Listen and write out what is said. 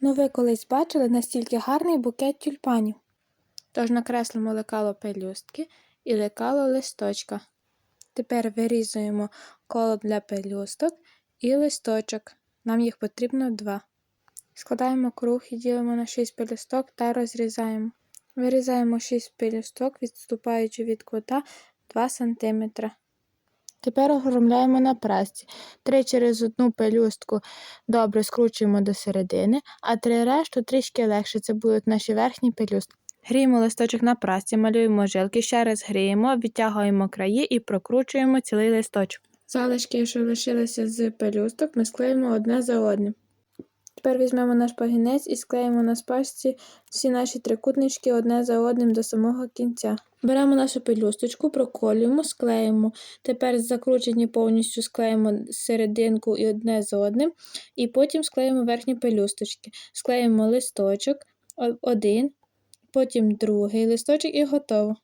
Ну ви колись бачили настільки гарний букет тюльпанів. Тож накреслимо лекало пелюстки і лекало листочка. Тепер вирізуємо коло для пелюсток і листочок. Нам їх потрібно два. Складаємо круг і ділимо на 6 пелюсток та розрізаємо. Вирізаємо 6 пелюсток, відступаючи від кута 2 см. Тепер оформляємо на прасці. Три через одну пелюстку добре скручуємо до середини, а три решту трішки легше. Це будуть наші верхні пелюстки. Гріємо листочок на прасці, малюємо жилки, ще раз гріємо, відтягуємо краї і прокручуємо цілий листочок. Залишки, що лишилися з пелюсток, ми склеїмо одне за одним. Тепер візьмемо наш пагінець і склеїмо на спашці всі наші трикутнички одне за одним до самого кінця. Беремо нашу пелюсточку, проколюємо, склеїмо. Тепер закручені повністю склеїмо серединку і одне за одним, і потім склеїмо верхні пелюсточки. Склеїмо листочок один, потім другий листочок і готово.